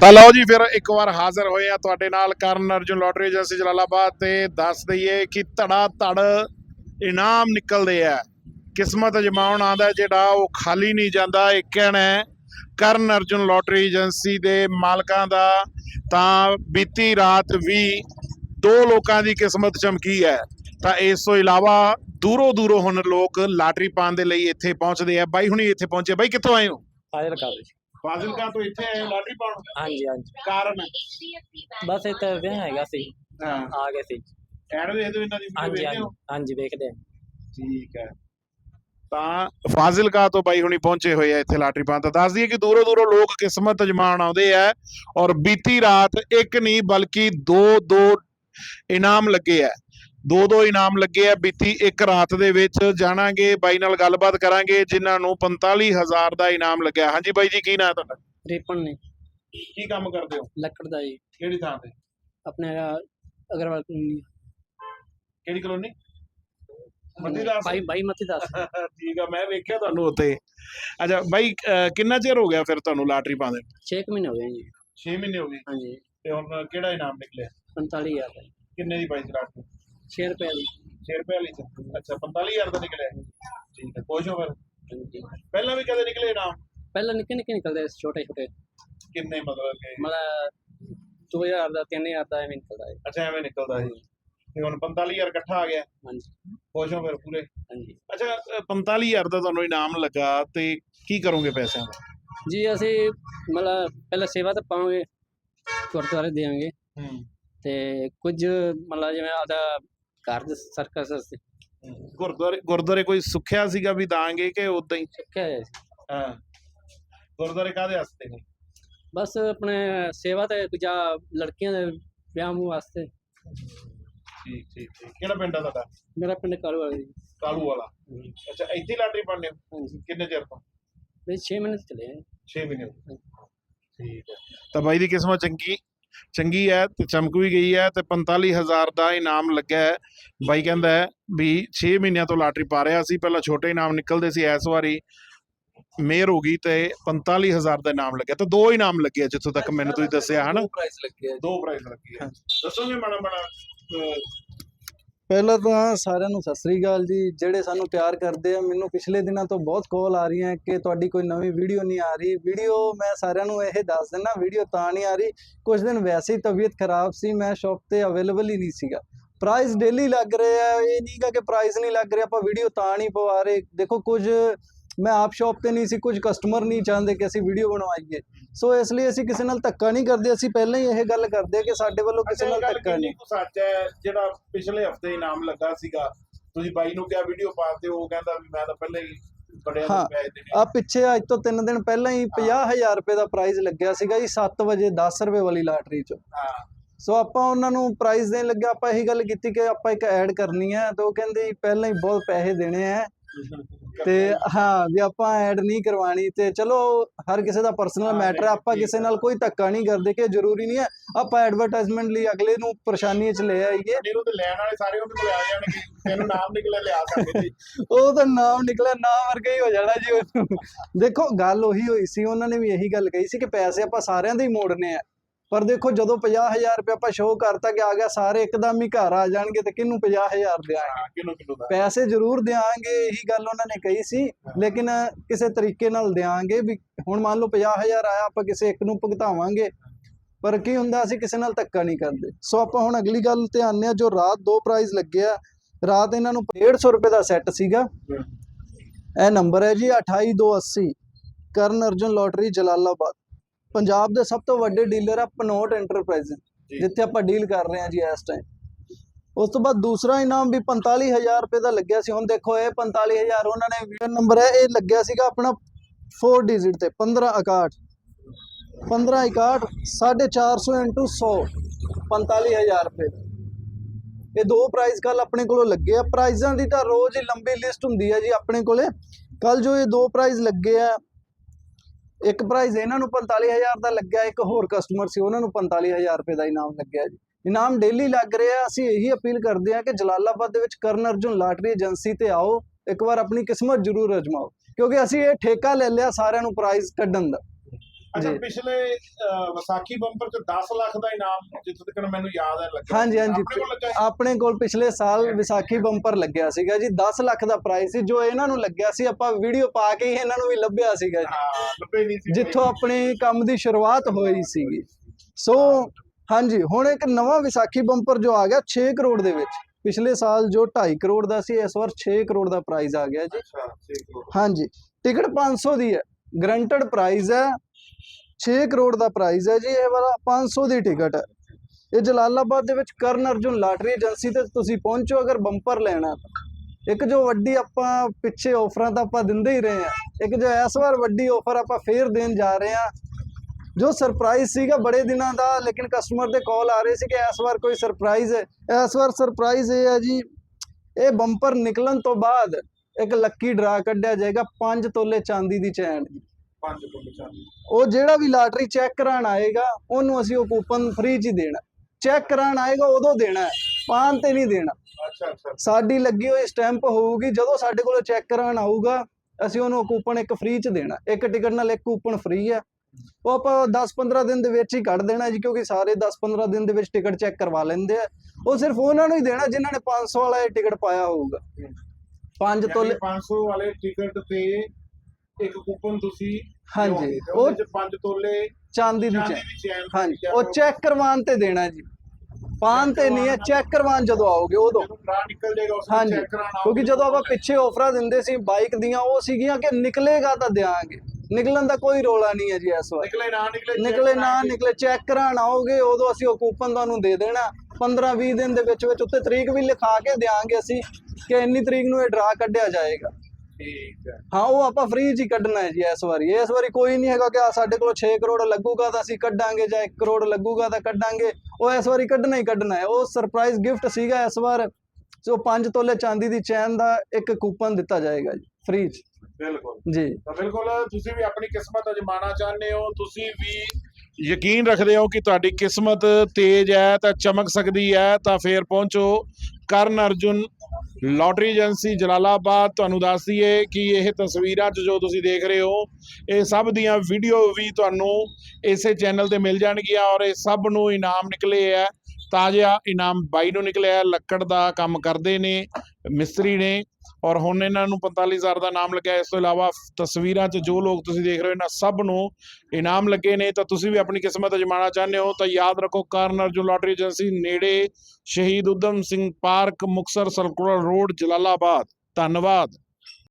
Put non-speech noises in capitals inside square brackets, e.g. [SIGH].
ਤਾਂ ਲਓ ਜੀ, ਫਿਰ ਇੱਕ ਵਾਰ ਹਾਜ਼ਰ ਹੋਏ ਆ ਤੁਹਾਡੇ ਨਾਲ ਕਰਨ ਅਰਜੁਨ ਲੋਟਰੀ ਏਜੰਸੀ ਜਲਾਲਾਬਾਦ ਤੇ ਦੱਸ ਦਈਏ ਕਿ ਧੜਾ ਧੜ ਇਨਾਮ ਨਿਕਲਦੇ ਆ। ਕਿਸਮਤ ਅਜਮਾਉਣ ਆਂਦਾ ਜਿਹੜਾ ਉਹ ਖਾਲੀ ਨਹੀਂ ਜਾਂਦਾ, ਇਹ ਕਹਿਣਾ ਕਰਨ ਅਰਜੁਨ ਲੋਟਰੀ ਏਜੰਸੀ ਦੇ ਮਾਲਕਾਂ ਦਾ ਤਾਂ ਬੀਤੀ ਰਾਤ ਵੀ ਦੋ ਲੋਕਾਂ ਦੀ ਕਿਸਮਤ ਚਮਕੀ ਹੈ। ਤਾਂ ਇਸ ਤੋਂ ਇਲਾਵਾ ਦੂਰੋਂ ਦੂਰੋਂ ਹੁਣ ਲੋਕ ਲਾਟਰੀ ਪਾਉਣ ਦੇ ਲਈ ਇੱਥੇ ਪਹੁੰਚਦੇ ਆ। ਬਾਈ ਹੁਣੀ ਇੱਥੇ ਪਹੁੰਚੇ। ਬਾਈ, ਕਿੱਥੋਂ ਆਏ ਹੋ? ਹਾਜ਼ਰ ਜੀ। ਫਾਜ਼ਿਲਕਾ ਤੋਂ ਇੱਥੇ ਆਏ ਲਾਟਰੀ ਪਾਉਣ ਹਾਂਜੀ ਹਾਂਜੀ। ਕਾਰਨ? ਬਸ ਇੱਥੇ ਵਿਆਹ ਹੈਗਾ ਸੀ। ਹਾਂ। ਆ ਗਏ ਸੀ। ਐਡ ਵੇਖਦੇ ਹੋ ਇਹਨਾਂ ਦੀ video ਹਾਂਜੀ ਵੇਖਦੇ ਹਾਂਜੀ ਹੋ? ਹਾਂਜੀ ਵੇਖਦੇ ਹਾਂ। ਠੀਕ ਹੈ। ਤਾਂ ਫਾਜ਼ਿਲਕਾ ਤੋਂ ਬਾਈ ਹੁਣੀ ਪਹੁੰਚੇ ਹੋਏ ਆ ਇੱਥੇ ਲਾਟਰੀ ਪਾਉਣ। ਤਾਂ ਦੱਸ ਦਈਏ ਕਿ ਦੂਰੋਂ ਦੂਰੋਂ ਲੋਕ ਕਿਸਮਤ ਅਜਮਾਉਣ ਆਉਂਦੇ ਆ ਔਰ ਬੀਤੀ ਰਾਤ ਇੱਕ ਨਹੀਂ ਬਲਕਿ ਦੋ ਦੋ ਇਨਾਮ ਲੱਗੇ ਆ। ਦੋ ਦੋ ਇਨਾਮ ਲੱਗੇ ਆ ਬੀਤੀ ਇੱਕ ਰਾਤ ਦੇ ਵਿੱਚ ਜਾਣਾਂਗੇ ਬਾਈ ਨਾਲ ਗੱਲਬਾਤ ਕਰਾਂਗੇ ਜਿਨ੍ਹਾਂ ਨੂੰ 45000 ਦਾ ਇਨਾਮ ਲੱਗਿਆ। ਹਾਂਜੀ ਬਾਈ ਜੀ ਕੀ ਨਾਂ ਹੈ ਤੁਹਾਡਾ? ਰਿਪਨ ਨੇ। ਕੀ ਕੰਮ ਕਰਦੇ ਹੋ? ਲੱਕੜ ਦਾ ਜੀ। ਕਿਹੜੀ ਥਾਂ ਤੇ? ਆਪਣੇ ਅਗਰਵਾਲ ਕਲੋਨੀ। ਕਿਹੜੀ ਕਲੋਨੀ? ਮੱਦੀਦਾਸ ਬਾਈ ਬਾਈ ਮਤੀ ਦੱਸ [LAUGHS] ਠੀਕ ਆ ਮੈਂ ਵੇਖਿਆ ਤੁਹਾਨੂੰ ਉੱਥੇ। ਅੱਛਾ ਬਾਈ ਕਿੰਨਾ ਚਿਰ ਹੋ ਗਿਆ ਫਿਰ ਤੁਹਾਨੂੰ ਲਾਟਰੀ ਪਾਉਂਦੇ 6 ਮਹੀਨੇ ਹੋ ਗਏ ਜੀ। 6 ਮਹੀਨੇ ਹੋ ਗਏ। ਹਾਂਜੀ। ਤੇ ਹੁਣ ਕਿਹੜਾ ਇਨਾਮ ਨਿਕਲਿਆ? 45000 ਦਾ ਕਿੰਨੇ ਦੀ ਪਾਈ ਲਾਟਰੀ? 6 ਰੁਪਏ ਦੀ 6 ਰੁਪਏ ਵਾਲੀ ਚ। ਅੱਛਾ 45000 ਦਾ ਨਿਕਲਿਆ। ਠੀਕ ਹੈ ਖੁਸ਼ ਹੋ ਫਿਰ। ਪਹਿਲਾਂ ਵੀ ਕਦੇ ਨਿਕਲੇ ਇਨਾਮ? ਪਹਿਲਾਂ ਨਿੱਕੇ ਨਿੱਕੇ ਨਿਕਲਦੇ ਸੀ ਛੋਟੇ ਛੋਟੇ। ਕਿੰਨੇ ਮਤਲਬ ਕਿ? ਮਤਲਬ 2000 ਦਾ 3000 ਦਾ ਐਵੇਂ ਨਿਕਲਦਾ ਹੈ ਅੱਛਾ ਐਵੇਂ ਨਿਕਲਦਾ ਸੀ। ਤੇ ਹੁਣ 45000 ਇਕੱਠਾ ਆ ਗਿਆ। ਹਾਂਜੀ। ਖੁਸ਼ ਹੋ ਫਿਰ ਪੂਰੇ? ਹਾਂਜੀ। ਅੱਛਾ ਅਹ 45000 ਦਾ ਤੁਹਾਨੂੰ ਇਨਾਮ ਲੱਗਾ ਤੇ ਕੀ ਕਰੋਗੇ ਪੈਸਿਆਂ ਦਾ? ਜੀ ਅਸੀਂ ਮਤਲਬ ਪਹਿਲਾਂ ਸੇਵਾ ਤਾਂ ਪਾਵਾਂਗੇ ਗੁਰਦੁਆਰੇ ਦੇਵਾਂਗੇ। ਹੂੰ। ਤੇ ਕੁਝ ਮਤਲਬ ਜਿਵੇਂ ਆਦਾ ਦੇ ਸਰਕਸ ਵਾਸਤੇ। ਗੁਰਦੁਆਰੇ ਗੁਰਦੁਆਰੇ ਕੋਈ ਸੁੱਖਿਆ ਸੀਗਾ ਵੀ ਦਾਂਗੇ ਕਿ ਉਦਾਂ ਹੀ? ਸਿੱਖਿਆ ਹੋਇਆ ਸੀ। ਹਾਂ। ਗੁਰਦੁਆਰੇ ਕਾਦੇ ਵਾਸਤੇ ਨੇ? ਬਸ ਆਪਣੇ ਸੇਵਾ ਤੇ ਜਾਂ ਲੜਕੀਆਂ ਦੇ ਵਿਆਹ ਮੂੰਹ ਵਾਸਤੇ। ਠੀਕ ਠੀਕ ਠੀਕ। ਕਿਹੜਾ ਪਿੰਡ ਆ ਤੁਹਾਡਾ? ਮੇਰਾ ਪਿੰਡ ਕਾਲੂ ਵਾਲੀ ਕਾਲੂ ਵਾਲਾ। ਅੱਛਾ ਇੱਥੇ ਲਾਟਰੀ ਪਾਉਂਦੇ ਹੋ ਕਿੰਨੇ ਚਿਰ ਤੋਂ? ਵੀ 6 ਮਹੀਨੇ ਚਲੇ ਆ। 6 ਮਹੀਨੇ। ਠੀਕ ਹੈ। ਤਾਂ ਬਾਈ ਦੀ ਕਿਸਮਤ ਚੰਗੀ? ਚੰਗੀ ਹੈ ਤੇ ਚਮਕ ਵੀ ਗਈ ਹੈ ਤੇ 45000 ਦਾ ਇਨਾਮ ਲੱਗਾ ਹੈ। ਬਾਈ ਕਹਿੰਦਾ ਹੈ ਵੀ 6 ਮਹੀਨਿਆਂ ਤੋਂ ਲਾਟਰੀ ਪਾ ਰਿਹਾ ਸੀ ਪਹਿਲਾਂ ਛੋਟੇ ਇਨਾਮ ਨਿਕਲਦੇ ਸੀ ਇਸ ਵਾਰੀ ਮੇਅਰ ਹੋ ਗਈ ਤੇ 45000 ਦਾ ਇਨਾਮ ਲੱਗਿਆ ਤਾਂ ਦੋ ਇਨਾਮ ਲੱਗੇ ਜਿੱਥੋਂ ਤੱਕ ਮੈਨੂੰ ਤੁਸੀਂ ਦੱਸਿਆ ਹਨਾ? ਪ੍ਰਾਈਸ ਲੱਗੇ ਆ ਦੋ ਪ੍ਰਾਈਜ਼ ਲੱਗੇ ਦੱਸੋਗੇ ਮਾੜਾ ਮਾੜਾ ਅਹ, ਪਹਿਲਾਂ ਤਾਂ ਸਾਰਿਆਂ ਨੂੰ ਸਤਿ ਸ੍ਰੀ ਅਕਾਲ ਜੀ। ਜਿਹੜੇ ਸਾਨੂੰ ਪਿਆਰ ਕਰਦੇ ਆ, ਮੈਨੂੰ ਪਿਛਲੇ ਦਿਨਾਂ ਤੋਂ ਬਹੁਤ ਕਾਲ ਆ ਰਹੀਆਂ ਕਿ ਤੁਹਾਡੀ ਕੋਈ ਨਵੀਂ ਵੀਡੀਓ ਨਹੀਂ ਆ ਰਹੀ। ਵੀਡੀਓ ਮੈਂ ਸਾਰਿਆਂ ਨੂੰ ਇਹ ਦੱਸ ਦਿੰਦਾ ਵੀਡੀਓ ਤਾਂ ਨਹੀਂ ਆ ਰਹੀ। ਕੁਝ ਦਿਨ ਵੈਸੇ ਹੀ ਤਬੀਅਤ ਖਰਾਬ ਸੀ, ਮੈਂ ਸ਼ੌਪ ਤੇ ਅਵੇਲੇਬਲ ਹੀ ਨਹੀਂ ਸੀਗਾ। ਪ੍ਰਾਈਸ ਡੇਲੀ ਲੱਗ ਰਹੇ ਆ ਇਹ ਨਹੀਂ ਗਾ ਕਿ ਪ੍ਰਾਈਸ ਨਹੀਂ ਲੱਗ ਰਿਹਾ, ਆਪਾਂ ਵੀਡੀਓ ਤਾਂ ਨਹੀਂ ਪਵਾ ਰਹੇ। ਦੇਖੋ ਕੁਝ ਮੈਂ ਆਪ ਸ਼ੌਪ ਤੇ ਨਹੀਂ ਸੀ ਕੁਝ ਕਸਟਮਰ ਨਹੀਂ ਚਾਹੁੰਦੇ ਕਿ ਅਸੀਂ ਵੀਡੀਓ ਬਣਵਾਈਏ। ਸੋ ਇਸ ਲਈ ਅਸੀਂ ਕਿਸੇ ਨਾਲ ਧੱਕਾ ਨਹੀਂ ਕਰਦੇ ਅਸੀਂ ਪਹਿਲਾਂ ਹੀ ਇਹ ਗੱਲ ਕਰਦੇ ਕਿ ਸਾਡੇ ਵੱਲੋਂ ਕਿਸੇ ਨਾਲ ਧੱਕਾ ਨਹੀਂ। ਸੱਚ ਹੈ ਜਿਹੜਾ ਪਿਛਲੇ ਹਫ਼ਤੇ ਇਨਾਮ ਲੱਗਾ ਸੀਗਾ ਤੁਸੀਂ ਬਾਈ ਨੂੰ ਕਿਹਾ ਵੀਡੀਓ ਪਾ ਦਿਓ ਉਹ ਕਹਿੰਦਾ ਵੀ ਮੈਂ ਤਾਂ ਪਹਿਲਾਂ ਹੀ ਬੜਿਆਂ ਹਾਂ, ਆ ਪਿੱਛੇ ਅੱਜ ਤੋਂ 3 ਦਿਨ ਪਹਿਲਾਂ ਹੀ 50000 ਰੁਪਏ ਦਾ ਪ੍ਰਾਈਜ਼ ਲੱਗਿਆ ਸੀਗਾ ਜੀ 7 ਵਜੇ 10 ਰੁਪਏ ਵਾਲੀ ਲਾਟਰੀ 'ਚ। ਹਾਂ। ਸੋ ਆਪਾਂ ਉਹਨਾਂ ਨੂੰ ਪ੍ਰਾਈਜ਼ ਦੇਣ ਲੱਗੇ ਆਪਾਂ ਇਹੀ ਗੱਲ ਕੀਤੀ ਕਿ ਆਪਾਂ ਇੱਕ ਐਡ ਕਰਨੀ ਹੈ ਤੇ ਉਹ ਕਹਿੰਦੇ ਪਹਿਲਾਂ ਹੀ ਬਹੁਤ ਪੈਸੇ ਦੇਣੇ ਆ ਤੇ ਹਾਂ ਵੀ ਆਪਾਂ ਐਡ ਨਹੀਂ ਕਰਵਾਣੀ ਤੇ ਚਲੋ ਹਰ ਕਿਸੇ ਦਾ ਪਰਸਨਲ ਹਾਂ, ਮੈਟਰ ਨਹੀਂ, ਆਪਾਂ ਕਿਸੇ ਹੈ। ਨਾਲ ਕੋਈ ਧੱਕਾ ਨਹੀਂ ਕਰਦੇ ਕਿ ਜ਼ਰੂਰੀ ਨਹੀਂ ਹੈ ਆਪਾਂ ਐਡਵਰਟਾਈਜ਼ਮੈਂਟ ਲਈ ਅਗਲੇ ਨੂੰ ਪਰੇਸ਼ਾਨੀ 'ਚ ਲੈ ਆਈਏ। ਤੇ ਲੈਣ ਵਾਲੇ ਸਾਰੇ ਉਹਦੇ ਕੋਲ ਆ ਜਾਣਗੇ ਤੈਨੂੰ ਨਾਮ ਨਿਕਲਿਆ ਲਿਆ ਸਕਦੇ ਜੀ। [LAUGHS] ਉਹ ਤਾਂ ਨਾਮ ਨਿਕਲਿਆ ਨਾਮ ਵਰਗਾ ਹੀ ਹੋ ਜਾਣਾ ਜੀ। ਉਹਨੂੰ ਦੇਖੋ ਗੱਲ ਉਹੀ ਹੋਈ ਸੀ ਉਹਨਾਂ ਨੇ ਵੀ ਇਹੀ ਗੱਲ ਕਹੀ ਸੀ ਕਿ ਪੈਸੇ ਆਪਾਂ ਸਾਰਿਆਂ ਦੇ ਹੀ ਮੋੜਨੇ ਆ। ਪਰ ਦੇਖੋ ਜਦੋਂ 50000 ਰੁਪਏ ਆਪਾਂ ਸ਼ੋਅ ਕਰਤਾ ਕਿ ਆ ਗਿਆ ਸਾਰੇ ਇੱਕਦਮ ਹੀ ਘਰ ਆ ਜਾਣਗੇ ਤੇ ਕਿਹਨੂੰ 50000 ਦੇਾਂਗੇ ਕਿਲੋ ਕਿਲੋ ਦਾ ਪੈਸੇ ਜ਼ਰੂਰ ਦੇਾਂਗੇ ਇਹੀ ਗੱਲ ਉਹਨਾਂ ਨੇ ਕਹੀ ਸੀ। ਲੇਕਿਨ ਕਿਸੇ ਤਰੀਕੇ ਨਾਲ ਦੇਾਂਗੇ ਵੀ ਹੁਣ ਮੰਨ ਲਓ 50000 ਆਇਆ ਆਪਾਂ ਕਿਸੇ ਇੱਕ ਨੂੰ ਭੁਗਤਾਵਾਂਗੇ। ਪਰ ਕੀ ਹੁੰਦਾ ਅਸੀਂ ਕਿਸੇ ਨਾਲ ਧੱਕਾ ਨਹੀਂ ਕਰਦੇ। ਸੋ ਆਪਾਂ ਹੁਣ ਅਗਲੀ ਗੱਲ ਤੇ ਆਉਂਦੇ ਆ ਜੋ ਰਾਤ ਦੋ ਪ੍ਰਾਈਜ਼ ਲੱਗੇ ਆ। ਰਾਤ ਇਹਨਾਂ ਨੂੰ 150 ਰੁਪਏ ਦਾ ਸੈੱਟ ਸੀਗਾ। ਇਹ ਨੰਬਰ ਹੈ ਜੀ 28280 ਕਰਨ ਅਰਜੁਨ ਲੋਟਰੀ ਜਲਾਲਾਬਾਦ। ਪੰਜਾਬ ਦੇ ਸਭ ਤੋਂ ਵੱਡੇ ਡੀਲਰ ਆ ਪਨੋਟ ਐਂਟਰਪ੍ਰਾਈਜ਼। ਜਿੱਥੇ ਆਪਾਂ ਡੀਲ ਕਰ ਰਹੇ ਹਾਂ ਜੀ ਇਸ ਟਾਈਮ ਉਸ ਤੋਂ ਬਾਅਦ ਦੂਸਰਾ ਇਨਾਮ ਵੀ 45000 ਰੁਪਏ ਦਾ ਲੱਗਿਆ ਸੀ। ਹੁਣ ਦੇਖੋ ਇਹ 45000 ਉਹਨਾਂ ਨੇ ਵੀਡੀਓ ਨੰਬਰ ਹੈ ਇਹ ਲੱਗਿਆ ਸੀਗਾ ਆਪਣਾ 4 ਡਿਜਿਟ ਤੇ 1561 1561 450 into 100 45000 ਰੁਪਏ। ਇਹ ਦੋ ਪ੍ਰਾਈਜ਼ ਕੱਲ ਆਪਣੇ ਕੋਲੋਂ ਲੱਗੇ ਆ। ਪ੍ਰਾਈਜ਼ਾਂ ਦੀ ਤਾਂ ਰੋਜ਼ ਹੀ ਲੰਬੀ ਲਿਸਟ ਹੁੰਦੀ ਹੈ ਜੀ ਆਪਣੇ ਕੋਲੇ। ਕੱਲ ਜੋ ਇਹ ਦੋ ਪ੍ਰਾਈਜ਼ ਲੱਗੇ ਆ ਇੱਕ ਪ੍ਰਾਈਜ਼ ਇਹਨਾਂ ਨੂੰ 45000 ਦਾ ਲੱਗਿਆ, ਇੱਕ ਹੋਰ ਕਸਟਮਰ ਸੀ, ਉਹਨਾਂ ਨੂੰ 45000 ਰੁਪਏ ਦਾ ਇਨਾਮ ਲੱਗਿਆ ਜੀ। ਇਨਾਮ ਡੇਲੀ ਲੱਗ ਰਿਹਾ, ਅਸੀਂ ਇਹੀ ਅਪੀਲ ਕਰਦੇ ਹਾਂ ਕਿ ਜਲਾਲਾਬਾਦ ਦੇ ਵਿੱਚ ਕਰਨ ਅਰਜੁਨ ਲਾਟਰੀ ਏਜੰਸੀ ਤੇ ਆਓ, ਇੱਕ ਵਾਰ ਆਪਣੀ ਕਿਸਮਤ ਜ਼ਰੂਰ ਅਜਮਾਓ, ਕਿਉਂਕਿ ਅਸੀਂ ਇਹ ਠੇਕਾ ਲੈ ਲਿਆ ਸਾਰਿਆਂ ਨੂੰ ਪ੍ਰਾਈਜ਼ ਕੱਢਣ ਦਾ। ਅੱਛਾ। ਪਿਛਲੇ ਵਿਸਾਖੀ ਬੰਪਰ ਚ 10 ਲੱਖ ਦਾ ਇਨਾਮ ਜਿੱਥੇ ਤੱਕ ਮੈਨੂੰ ਯਾਦ ਹੈ ਲੱਗਾ ਹਾਂਜੀ, ਹਾਂਜੀ। ਆਪਣੇ ਕੋਲ ਪਿਛਲੇ ਸਾਲ ਵਿਸਾਖੀ ਬੰਪਰ ਲੱਗਿਆ ਸੀਗਾ ਜੀ 10 ਲੱਖ ਦਾ ਪ੍ਰਾਈਸ ਸੀ। ਜੋ ਇਹਨਾਂ ਨੂੰ ਲੱਗਿਆ ਸੀ ਆਪਾਂ ਵੀਡੀਓ ਪਾ ਕੇ ਹੀ ਇਹਨਾਂ ਨੂੰ ਵੀ ਲੱਭਿਆ ਸੀਗਾ ਜੀ। ਹਾਂ ਲੱਭੇ ਨਹੀਂ ਸੀ। ਜਿੱਥੋਂ ਆਪਣੇ ਕੰਮ ਦੀ ਸ਼ੁਰੂਆਤ ਹੋਈ ਸੀਗੀ। ਸੋ ਹਾਂਜੀ ਹੁਣ ਇੱਕ ਨਵਾਂ ਵਿਸਾਖੀ ਬੰਪਰ ਜੋ ਆ ਗਿਆ 6 ਕਰੋੜ ਦੇ ਵਿੱਚ। ਪਿਛਲੇ ਸਾਲ ਜੋ 2.5 ਕਰੋੜ ਦਾ ਸੀ ਇਸ ਵਾਰ 6 ਕਰੋੜ ਦਾ ਪ੍ਰਾਈਜ਼ ਆ ਗਿਆ ਜੀ। ਹਾਂਜੀ ਟਿਕਟ 500 ਦੀ ਹੈ। ਗਰੰਟਡ ਪ੍ਰਾਈਜ਼ ਹੈ 6 ਕਰੋੜ ਦਾ ਪ੍ਰਾਈਜ਼ ਹੈ ਜੀ, ਇਹ ਵਾਲਾ 500 ਦੀ ਟਿਕਟ ਹੈ। ਇਹ ਜਲਾਲਾਬਾਦ ਦੇ ਵਿੱਚ ਕਰਨ ਅਰਜੁਨ ਲਾਟਰੀ ਏਜੰਸੀ ਤੇ ਤੁਸੀਂ ਪਹੁੰਚੋ, ਅਗਰ ਬੰਪਰ ਲੈਣਾ ਇੱਕ ਜੋ ਵੱਡੀ ਆਪਾਂ ਪਿੱਛੇ ਆਫਰਾਂ ਤਾਂ ਆਪਾਂ ਦਿੰਦੇ ਹੀ ਰਹੇ ਆ ਇੱਕ ਜੋ ਇਸ ਵਾਰ ਵੱਡੀ ਆਫਰ ਆਪਾਂ ਫੇਰ ਦੇਣ ਜਾ ਰਹੇ ਆ ਜੋ ਸਰਪ੍ਰਾਈਜ਼ ਸੀਗਾ ਬੜੇ ਦਿਨਾਂ ਦਾ, ਲੇਕਿਨ ਕਸਟਮਰ ਦੇ ਕਾਲ ਆ ਰਹੇ ਸੀ ਕਿ ਇਸ ਵਾਰ ਕੋਈ ਸਰਪ੍ਰਾਈਜ਼ ਹੈ। ਇਸ ਵਾਰ ਸਰਪ੍ਰਾਈਜ਼ ਇਹ ਹੈ ਜੀ, ਇਹ ਬੰਪਰ ਨਿਕਲਣ ਤੋਂ ਬਾਅਦ ਇੱਕ ਲੱਕੀ ਡਰਾ ਕੱਢਿਆ ਜਾਏਗਾ 5 ਤੋਲੇ ਚਾਂਦੀ ਦੀ ਚੈਨ। ਪੰਜ ਕੋਲ ਚਾਲੀ ਉਹ ਜਿਹੜਾ ਵੀ ਲਾਟਰੀ ਚੈੱਕ ਕਰਾਉਣ ਆਏਗਾ ਉਹਨੂੰ ਅਸੀਂ ਉਹ ਕੂਪਨ ਫ੍ਰੀ ਚ ਹੀ ਦੇਣਾ। ਚੈੱਕ ਕਰਾਉਣ ਆਏਗਾ ਉਦੋਂ ਦੇਣਾ ਹੈ, ਪਾਨ ਤੇ ਨਹੀਂ ਦੇਣਾ। ਅੱਛਾ ਅੱਛਾ। ਸਾਡੀ ਲੱਗੀ ਹੋਈ ਸਟੈਂਪ ਹੋਊਗੀ ਜਦੋਂ ਸਾਡੇ ਕੋਲ ਚੈੱਕ ਕਰਾਉਣ ਆਊਗਾ ਅਸੀਂ ਉਹਨੂੰ ਕੂਪਨ ਇੱਕ ਫ੍ਰੀ ਚ ਦੇਣਾ। ਇੱਕ ਟਿਕਟ ਨਾਲ ਇੱਕ ਕੂਪਨ ਫ੍ਰੀ ਹੈ। ਉਹ ਆਪਾਂ 10-15 ਦਿਨ ਦੇ ਵਿੱਚ ਹੀ ਕੱਢ ਦੇਣਾ ਜੀ ਕਿਉਂਕਿ ਸਾਰੇ 10-15 ਦਿਨ ਦੇ ਵਿੱਚ ਟਿਕਟ ਚੈੱਕ ਕਰਵਾ ਲੈਂਦੇ ਆ। ਉਹ ਸਿਰਫ ਉਹਨਾਂ ਨੂੰ ਹੀ ਦੇਣਾ ਜਿਨ੍ਹਾਂ ਨੇ 500 ਵਾਲਾ ਇਹ ਟਿਕਟ ਪਾਇਆ ਹੋਊਗਾ। 5 ਤੋਲੇ 500 ਵਾਲੇ ਟਿਕਟ ਤੇ ਇੱਕ ਕੂਪਨ ਤੁਸੀਂ ਹਾਂਜੀ ਉਹ ਚ 5 ਤੋਲੇ ਚਾਂਦੀ ਦੀ ਚੈਨ। ਹਾਂਜੀ ਉਹ ਚੈੱਕ ਕਰਵਾਉਣ ਤੇ ਦੇਣਾ ਜੀ। ਪਾਨ ਤੇ ਨਹੀਂ ਹੈ ਚੈੱਕ ਕਰਵਾਉਣ ਜਦੋਂ ਆਓਗੇ ਉਦੋਂ। ਨਿਕਲ ਜਾਏਗਾ ਉਸ ਚੈੱਕ ਕਰਾਉਣਾ ਕਿਉਂਕਿ ਜਦੋਂ ਆਪਾਂ ਪਿੱਛੇ ਆਫਰਾਂ ਦਿੰਦੇ ਸੀ ਬਾਈਕ ਦੀਆਂ ਉਹ ਸੀਗੀਆਂ ਕਿ ਨਿਕਲੇਗਾ ਤਾਂ ਦਿਆਂਗੇ। ਨਿਕਲਣ ਦਾ ਕੋਈ ਰੋਲਾ ਨਹੀਂ ਹੈ ਜੀ ਇਸ ਵਾਰ। ਨਿਕਲੇ ਨਾ ਨਿਕਲੇ ਨਿਕਲੇ ਨਾ। ਨਿਕਲੇ ਚੈੱਕ ਕਰਾਉਣ ਆਓਗੇ ਉਦੋਂ ਅਸੀਂ ਉਹ ਕੂਪਨ ਤੁਹਾਨੂੰ ਦੇ ਦੇਣਾ। 15-20 ਦਿਨ ਦੇ ਵਿੱਚ ਵਿੱਚ ਉੱਤੇ ਤਰੀਕ ਵੀ ਲਿਖਾ ਕੇ ਦਿਆਂਗੇ ਅਸੀਂ ਕਿ ਇੰਨੀ ਤਰੀਕ ਨੂੰ ਇਹ ਡਰਾ ਕੱਢਿਆ ਜਾਏਗਾ। ਠੀਕ ਹੈ ਹਾਂ ਉਹ ਆਪਾਂ ਫ੍ਰੀ ਹੀ ਕੱਢਣਾ ਹੈ ਜੀ ਇਸ ਵਾਰੀ। ਇਸ ਵਾਰੀ ਕੋਈ ਨਹੀਂ ਹੈਗਾ ਕਿ ਆ ਸਾਡੇ ਕੋਲ 6 ਕਰੋੜ ਲੱਗੂਗਾ ਤਾਂ ਅਸੀਂ ਕੱਢਾਂਗੇ ਜਾਂ 1 ਕਰੋੜ ਲੱਗੂਗਾ ਤਾਂ ਕੱਢਾਂਗੇ। ਉਹ ਇਸ ਵਾਰੀ ਕੱਢਣਾ ਹੀ ਕੱਢਣਾ ਹੈ। ਉਹ ਸਰਪ੍ਰਾਈਜ਼ ਗਿਫਟ ਸੀਗਾ ਇਸ ਵਾਰ ਸੋ 5 ਤੋਲੇ ਚਾਂਦੀ ਦੀ ਚੈਨ ਦਾ ਇੱਕ ਕੂਪਨ ਦਿੱਤਾ ਜਾਏਗਾ ਜੀ ਫ੍ਰੀ ਚ। ਬਿਲਕੁਲ। ਜੀ। ਤਾਂ ਬਿਲਕੁਲ ਤੁਸੀਂ ਵੀ ਆਪਣੀ ਕਿਸਮਤ ਅਜਮਾਉਣਾ ਚਾਹੁੰਦੇ ਹੋ। ਤੁਸੀਂ ਵੀ ਯਕੀਨ ਰੱਖਦੇ ਹੋ ਕਿ ਤੁਹਾਡੀ ਕਿਸਮਤ ਤੇਜ਼ ਹੈ ਤਾਂ ਚਮਕ ਸਕਦੀ ਹੈ ਤਾਂ ਫੇਰ ਪਹੁੰਚੋ। ਕਰਨ ਅਰਜੁਨ ਲਾਟਰੀ ਏਜੰਸੀ ਜਲਾਲਾਬਾਦ ਤੁਹਾਨੂੰ ਦੱਸ ਦਈਏ ਕਿ ਇਹ ਤਸਵੀਰਾਂ 'ਚ ਜੋ ਤੁਸੀਂ ਦੇਖ ਰਹੇ ਹੋ, ਇਹ ਸਭ ਦੀਆਂ ਵੀਡੀਓ ਵੀ ਤੁਹਾਨੂੰ ਇਸੇ ਚੈਨਲ ਤੇ ਮਿਲ ਜਾਣਗੀਆਂ ਔਰ ਇਹ ਸਭ ਨੂੰ ਇਨਾਮ ਨਿਕਲੇ ਹੈ ਤਾਜ਼ਾ ਇਨਾਮ ਬਾਈ ਨੂੰ ਨਿਕਲਿਆ, ਲੱਕੜ ਦਾ ਕੰਮ ਕਰਦੇ ਨੇ, ਮਿਸਤਰੀ ਨੇ। ਔਰ ਹੁਣ ਇਹਨਾਂ ਨੂੰ 45000 ਦਾ ਨਾਮ ਲੱਗਿਆ। ਇਸ ਤੋਂ ਇਲਾਵਾ ਤਸਵੀਰਾਂ 'ਚ ਜੋ ਲੋਕ ਤੁਸੀਂ ਦੇਖ ਰਹੇ ਹੋ, ਇਹਨਾਂ ਸਭ ਨੂੰ ਇਨਾਮ ਲੱਗੇ ਨੇ। ਤਾਂ ਤੁਸੀਂ ਵੀ ਆਪਣੀ ਕਿਸਮਤ ਅਜਮਾਉਣਾ ਚਾਹੁੰਦੇ ਹੋ, ਤਾਂ ਯਾਦ ਰੱਖੋ ਕਰਨ ਅਰਜੁਨ ਲਾਟਰੀ ਏਜੰਸੀ ਨੇੜੇ Shaheed Udham Singh park Muktsar circular road Jalalabad. ਧੰਨਵਾਦ।